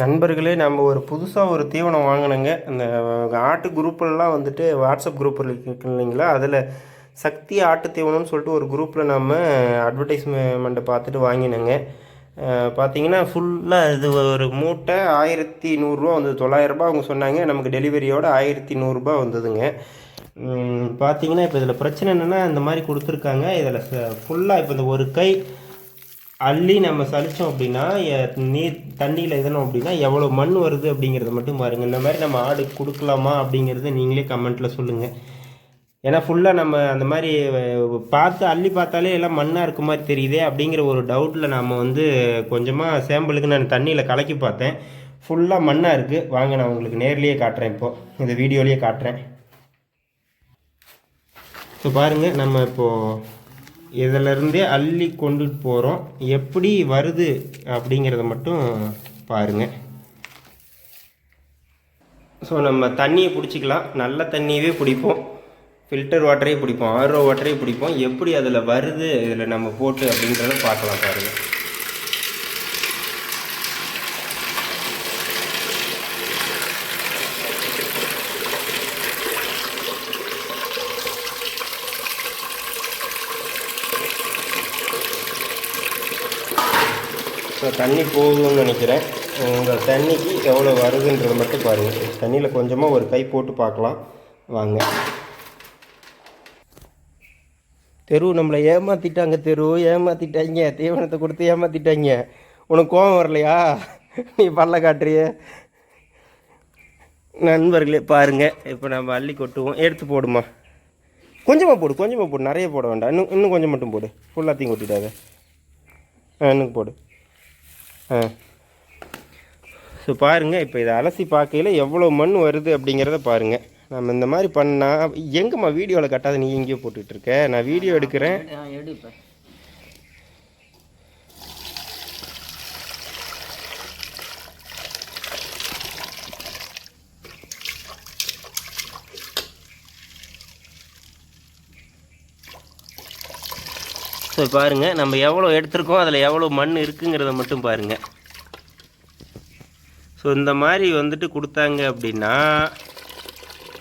நண்பர்களே நம்ம ஒரு புதுசாக ஒரு தீவனம் வாங்கினோங்க. அந்த ஆட்டு குரூப்லலாம் வந்துட்டு வாட்ஸ்அப் குரூப் இருக்கு இல்லைங்களா? அதில் சக்தி ஆட்டு தீவனம்னு சொல்லிட்டு ஒரு குரூப்பில் நம்ம அட்வர்டைஸ்மெண்ட்டை பார்த்துட்டு வாங்கினோங்க. பார்த்தீங்கன்னா ஃபுல்லாக இது ஒரு மூட்டை ஆயிரத்தி நூறுரூவா வந்தது. தொள்ளாயிரரூபா அவங்க சொன்னாங்க. நமக்கு டெலிவரியோட ஆயிரத்தி நூறுரூபா வந்ததுங்க. பார்த்தீங்கன்னா இப்போ இதில் பிரச்சனை என்னென்னா இந்த மாதிரி கொடுத்துருக்காங்க. இதில் ஃபுல்லாக இப்போ இந்த ஒரு கை அள்ளி நம்ம சலித்தோம் அப்படின்னா நீர் தண்ணியில் எதனோம் அப்படின்னா எவ்வளோ மண் வருது அப்படிங்கிறத மட்டும் பாருங்கள் இந்த மாதிரி நம்ம ஆடு கொடுக்கலாமா அப்படிங்கிறத நீங்களே கமெண்ட்டில் சொல்லுங்கள் ஏன்னா ஃபுல்லாக நம்ம அந்த மாதிரி பார்த்து அள்ளி பார்த்தாலே எல்லாம் மண்ணாக இருக்க மாதிரி தெரியுதே அப்படிங்கிற ஒரு டவுட்டில் நம்ம வந்து கொஞ்சமாக சேம்பிளுக்கு நான் தண்ணியில் கலக்கி பார்த்தேன். ஃபுல்லாக மண்ணாக இருக்குது வாங்க நான் உங்களுக்கு நேர்லேயே காட்டுறேன் இப்போது இந்த வீடியோலேயே காட்டுறேன். ஸோ பாருங்கள் நம்ம இப்போது இதிலிருந்தே அள்ளி கொண்டுட்டு போகிறோம் எப்படி வருது அப்படிங்கிறத மட்டும் பாருங்கள் ஸோ நம்ம தண்ணியை பிடிச்சிக்கலாம். நல்ல தண்ணியவே பிடிப்போம். ஃபில்டர் வாட்டரே பிடிப்போம். ஆர்ஓ வாட்டரே பிடிப்போம். எப்படி அதில் வருது இதில் நம்ம போட்டு அப்படின்றத பார்க்கலாம் பாருங்கள் ஸோ தண்ணி போகுதுன்னு நினைக்கிறேன். உங்கள் தண்ணிக்கு எவ்வளோ வருதுன்றதை மட்டும் பாருங்கள் தண்ணியில் கொஞ்சமாக ஒரு கை போட்டு பார்க்கலாம். வாங்க. தெரு நம்மளை ஏமாற்றிட்டாங்க தெரு ஏமாற்றிட்டாங்க தீவனத்தை கொடுத்து ஏமாற்றிட்டாங்க உனக்கு கோபம் வரலையா? நீ பல்ல காட்டுறிய. நண்பர்களே பாருங்கள் இப்போ நம்ம அள்ளி கொட்டுவோம். எடுத்து போடுமா? கொஞ்சமாக போடு கொஞ்சமாக போடு. நிறைய போட வேண்டாம். இன்னும் இன்னும் கொஞ்சம் மட்டும் போடு. ஃபுல்லாத்தையும் கொட்டிடாத. ஆ இன்னும் போடு. ஸோ பாருங்கள் இப்போ இதை அலசி பார்க்கையில் எவ்வளோ மண் வருது அப்படிங்கிறத பாருங்கள் நம்ம இந்த மாதிரி பண்ணால் எங்கம்மா வீடியோவில் கட்டாத நீ எங்கேயோ போட்டுட்ருக்க நான் வீடியோ எடுக்கிறேன். எடுப்பேன். ஸோ பாருங்கள் நம்ம எவ்வளோ எடுத்திருக்கோம் அதில் எவ்வளோ மண் இருக்குங்கிறத மட்டும் பாருங்கள் ஸோ இந்த மாதிரி வந்துட்டு கொடுத்தாங்க அப்படின்னா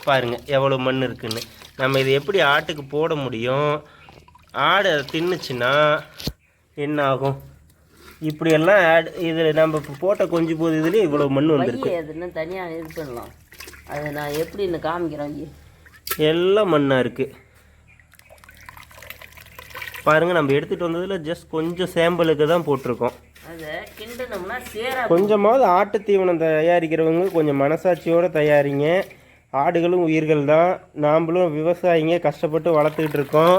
பாருங்கள் எவ்வளோ மண் இருக்குன்னு. நம்ம இதை எப்படி ஆட்டுக்கு போட முடியும்? ஆடு அதை தின்னுச்சுன்னா என்ன ஆகும்? இப்படியெல்லாம் ஆட் இதில் நம்ம போட்ட கொஞ்சம் போது இதுலேயே இவ்வளோ மண் வந்திருக்கு. அதுன்னு தனியாக இது பண்ணலாம். அதை நான் எப்படி இந்த காமிக்கிறேன். எல்லாம் மண்ணாக இருக்குது பாருங்கள் நம்ம எடுத்துகிட்டு வந்ததில் ஜஸ்ட் கொஞ்சம் சாம்பிளுக்கு தான் போட்டிருக்கோம். கொஞ்சமாவது ஆட்டு தீவனம் தயாரிக்கிறவங்க கொஞ்சம் மனசாட்சியோடு தயாரிங்க. ஆடுகளும் உயிர்கள் தான். நாம்ளும் விவசாயிங்க கஷ்டப்பட்டு வளர்த்துக்கிட்டு இருக்கோம்.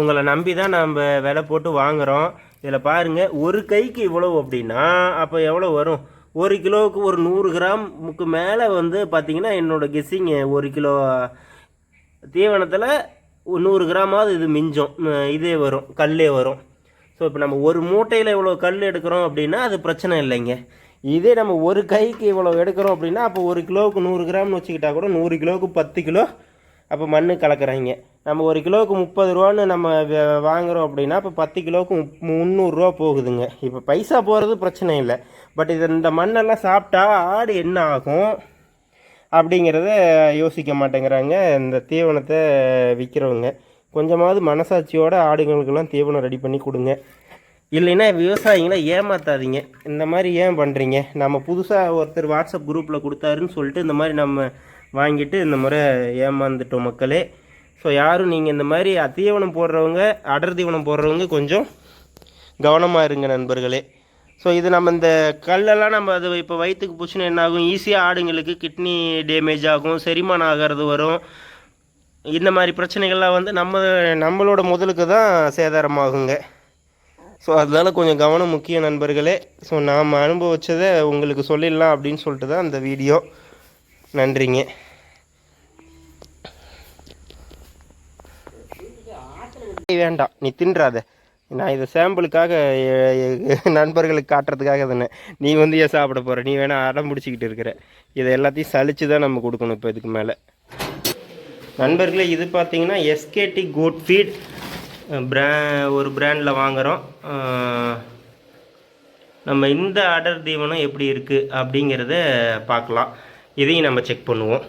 உங்களை நம்பி தான் நம்ம விலை போட்டு வாங்குகிறோம் இதில் பாருங்கள் ஒரு கைக்கு இவ்வளவு அப்படின்னா அப்போ எவ்வளோ வரும்? ஒரு கிலோவுக்கு ஒரு நூறு கிராமுக்கு மேலே வந்து பார்த்தீங்கன்னா என்னோடய கெஸ்ஸிங் ஒரு கிலோ தீவனத்தில் நூறு கிராமாவது இது மிஞ்சும். இதே வரும் கல்லே வரும். ஸோ இப்போ நம்ம ஒரு மூட்டையில் இவ்வளோ கல் எடுக்கிறோம் அப்படின்னா அது பிரச்சனை இல்லைங்க. இதே நம்ம ஒரு கைக்கு இவ்வளோ எடுக்கிறோம் அப்படின்னா அப்போ ஒரு கிலோவுக்கு நூறு கிராம்னு வச்சுக்கிட்டா கூட நூறு கிலோவுக்கு பத்து கிலோ அப்போ மண் கலக்குறாங்க. நம்ம ஒரு கிலோவுக்கு முப்பது ரூபான்னு நம்ம வாங்குறோம் அப்படின்னா இப்போ பத்து கிலோவுக்கு முந்நூறுரூவா போகுதுங்க. இப்போ பைசா போகிறது பிரச்சனை இல்லை. பட் இது இந்த மண்ணெல்லாம் சாப்பிட்டா ஆடு என்ன ஆகும்? அப்படிங்கிறத யோசிக்க மாட்டேங்கிறாங்க. இந்த தீவனத்தை விற்கிறவங்க கொஞ்சமாவது மனசாட்சியோட ஆடுகளுக்கெல்லாம் தீவனம் ரெடி பண்ணி கொடுங்க. இல்லைன்னா விவசாயிங்களை ஏமாத்தாதீங்க. இந்த மாதிரி ஏன் பண்ணுறீங்க நம்ம புதுசாக ஒருத்தர் வாட்ஸ்அப் குரூப்பில் கொடுத்தாருன்னு சொல்லிட்டு இந்த மாதிரி நம்ம வாங்கிட்டு இந்த முறை ஏமாந்துட்டோம் மக்களே. ஸோ யாரும் நீங்கள் இந்த மாதிரி தீவனம் போடுறவங்க அடர் தீவனம் போடுறவங்க கொஞ்சம் கவனமாக இருங்க நண்பர்களே. ஸோ இது நம்ம இந்த கல்லெல்லாம் நம்ம அது இப்போ வயிற்றுக்கு போச்சுன்னா என்ன ஆகும் ஈஸியாக ஆடுங்களுக்கு கிட்னி டேமேஜ் ஆகும் செரிமானம் ஆகிறது வரும். இந்த மாதிரி பிரச்சனைகள்லாம் வந்து நம்ம நம்மளோட முதலுக்கு தான் சேதாரமாகுங்க. ஸோ அதனால் கொஞ்சம் கவனம் முக்கிய நண்பர்களே. ஸோ நாம் அனுபவித்ததை உங்களுக்கு சொல்லிடலாம் அப்படின்னு சொல்லிட்டு தான் அந்த வீடியோ. நன்றிங்க. வேண்டாம். நீ தின்றாத. நான் இதை சாம்பிளுக்காக நண்பர்களுக்கு காட்டுறதுக்காக தானே. நீ வந்து ஏன் சாப்பிட போகிற நீ வேணால் அடம் பிடிச்சிக்கிட்டு இருக்கிற. இதை எல்லாத்தையும் சலிச்சு தான் நம்ம கொடுக்கணும் இப்போ இதுக்கு மேலே. நண்பர்களே இது பார்த்தீங்கன்னா எஸ்கேடி குட் ஃபீட் ப்ரா ஒரு பிராண்டில் வாங்குகிறோம் நம்ம இந்த அடர் தீவனம் எப்படி இருக்குது அப்படிங்கிறத பார்க்கலாம். இதையும் நம்ம செக் பண்ணுவோம்.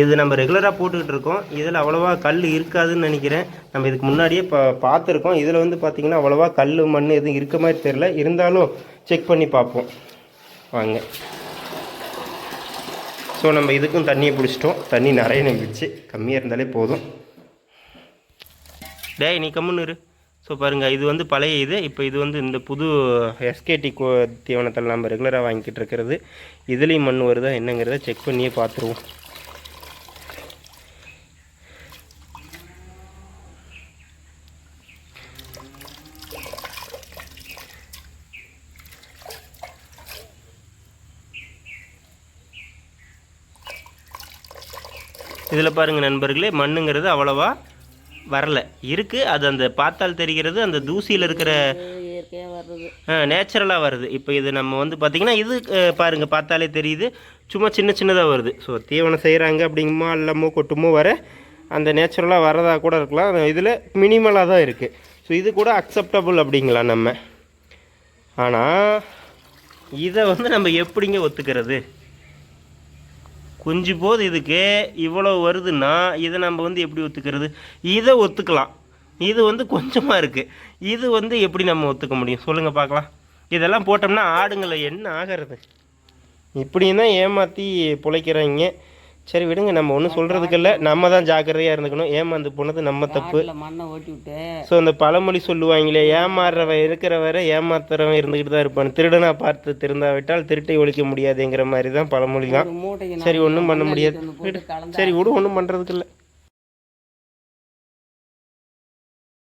இது நம்ம ரெகுலராக போட்டுக்கிட்டு இருக்கோம். இதில் அவ்வளோவா கல் இருக்காதுன்னு நினைக்கிறேன். நம்ம இதுக்கு முன்னாடியே பா பார்த்துருக்கோம். இதில் வந்து பார்த்திங்கன்னா அவ்வளோவா கல் மண் எதுவும் இருக்க மாதிரி தெரில இருந்தாலும் செக் பண்ணி பார்ப்போம். வாங்க. ஸோ நம்ம இதுக்கும் தண்ணியை பிடிச்சிட்டோம். தண்ணி நிறைய நம்பிச்சு கம்மியாக இருந்தாலே போதும். டேய் நீ கம்முன்னு இரு. ஸோ பாருங்கள் இது வந்து பழைய இது. இப்போ இது வந்து இந்த புது எஸ்கேடி கோ தீவனத்தில் நம்ம ரெகுலராக வாங்கிக்கிட்டு இருக்கிறது. இதுலேயும் மண் வருதா என்னங்கிறத செக் பண்ணியே பார்த்துருவோம். இதில் பாருங்கள் நண்பர்களே மண்ணுங்கிறது அவ்வளோவா வரல. இருக்குது அது அந்த பார்த்தால் தெரிகிறது அந்த தூசியில் இருக்கிற இயற்கையாக வர்றது நேச்சுரலாக வருது. இப்போ இது நம்ம வந்து பார்த்திங்கன்னா இது பாருங்கள் பார்த்தாலே தெரியுது. சும்மா சின்ன சின்னதாக வருது. ஸோ தீவனம் செய்கிறாங்க அப்படிங்குமோ அல்லமோ கொட்டுமோ வர அந்த நேச்சுரலாக வரதா கூட இருக்கலாம். இதில் மினிமலாக தான் இருக்குது ஸோ இது கூட அக்செப்டபுள் அப்படிங்களாம் நம்ம? ஆனால் இதை வந்து நம்ம எப்படிங்க ஒத்துக்கிறது? குஞ்சு போது இதுக்கு இவ்வளோ வருதுன்னா இதை நம்ம வந்து எப்படி ஒத்துக்கிறது? இதை ஒத்துக்கலாம். இது வந்து கொஞ்சமாக இருக்குது இது வந்து எப்படி நம்ம ஒத்துக்க முடியும்? சொல்லுங்கள் பார்க்கலாம். இதெல்லாம் போட்டோம்னா ஆடுங்களை என்ன ஆகிறது? இப்படியும் தான் ஏமாற்றி பிழைக்கிறாங்க. சரி விடுங்க. நம்ம ஒன்றும் சொல்கிறதுக்கு இல்லை நம்ம தான் ஜாக்கிரதையாக இருந்துக்கணும். ஏமாந்து போனது நம்ம தப்பு? மண்ணை ஓட்டி விட்டு ஸோ அந்த பழமொழி சொல்லுவாங்களே ஏமாறுறவன் இருக்கிற வரை ஏமாத்துறவன் இருந்துக்கிட்டு தான் இருப்பான். திருடனா பார்த்து திருந்தாவிட்டால் திருட்டை ஒழிக்க முடியாதுங்கிற மாதிரி தான் பழமொழி தான் சரி ஒன்றும் பண்ண முடியாது. சரி விடு ஒன்றும் பண்ணுறதுக்கு இல்லை.